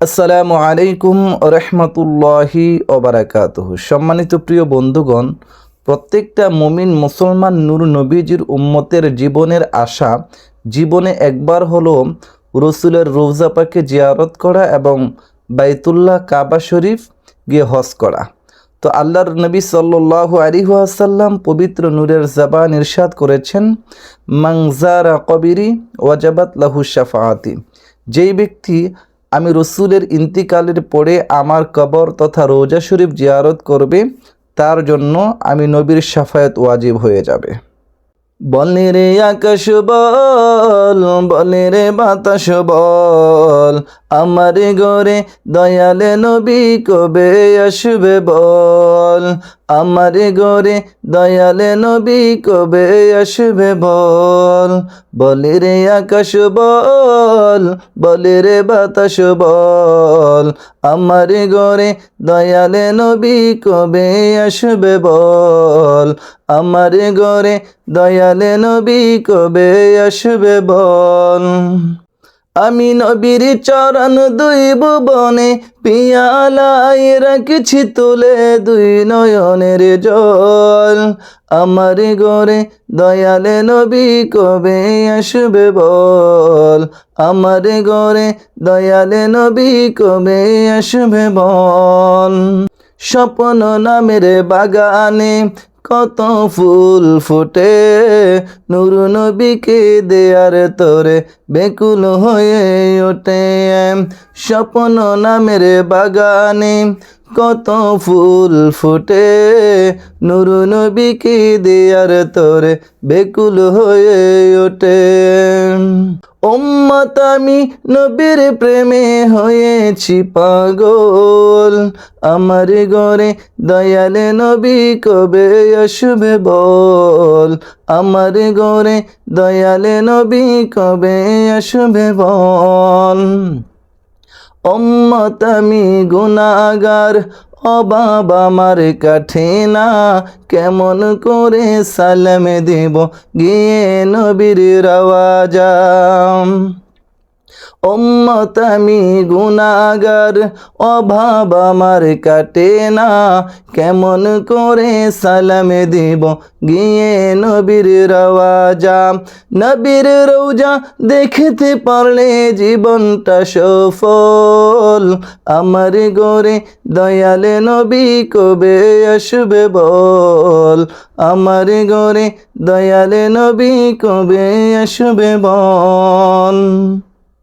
আসসালামু আলাইকুম রহমতুল্লাহি ওবারাকাতুহ। সম্মানিত প্রিয় বন্ধুগণ, প্রত্যেকটা মুমিন মুসলমান নূর নবীজির উম্মতের জীবনের আশা, জীবনে একবার হলো রসুলের রোজা পাকে জিয়ারত করা এবং বাইতুল্লাহ কাবা শরীফ গিয়ে হজ করা। তো আল্লাহর নবী সাল্লু আলিহাসাল্লাম পবিত্র নূরের জবান ইরশাদ করেছেন মাংজারা কবিরি ওয়াজাবাত লাহু শাফাআতি। যেই ব্যক্তি আমি রসুলের ইন্তিকালের পরে আমার কবর তথা রোজা শরীফ জিয়ারত করবে, তার জন্য আমি নবীর সাফায়াত ওয়াজিব হয়ে যাবে। বলে রে আকাশ বল বলে রে বাতাস বল। আমার গরে দয়ালে নবী কবে আসবে বল? আমার গরে দয়ালে নবী কবে আসবে বল? বলে রে আকাশ বল বলে রে বাতাস বল। আমার গরে দয়ালে নবী কবে আসবে বল? আমার গরে দয়ালে নবী কবে আসবে বল? আমি নবীর চরণ দুই ভুবনে পিয়ালায় রাখছি তুলে দুই নয়নের জল। আমার গরে দয়ালে নবী কবে আসবে বল? আমার গরে দয়ালে নবী কবে আসবে বল? স্বপ্ন নামের বাগানে কত ফুল ফুটে নুরু নবীকে দেয়ার তোরে বেকুল হয়ে ওঠে স্বপ্ন নামের বাগানে। কত ফুল ফুটে, নূর নবীকে দেয়ার তোরে বেকুল হয়ে ওঠে উম্মত আমি নবীর প্রেমে হয়েছি পাগল। আমার ঘরে দয়ালে নবী কবে আসবে বল? আমার ঘরে দয়ালে নবী কবে আসবে বল। অম্মত আমি গুনাগার অবাব আমার কাঠে না কেমন করে সালামে দেব গিয়ে নবীর রওয়াজাম উম্মত আমি গুনাগার অভাব আমার কাটে না। কেমন করে সালাম দেব গিয়ে নবীর রওয়াজা। নবীর রৌজা দেখতে পারলে জীবনটা সফল। আমার গোরে দয়ালে নবী কবে আসবে বল? আমার গোরে দয়ালে নবী কবে আসবে বল?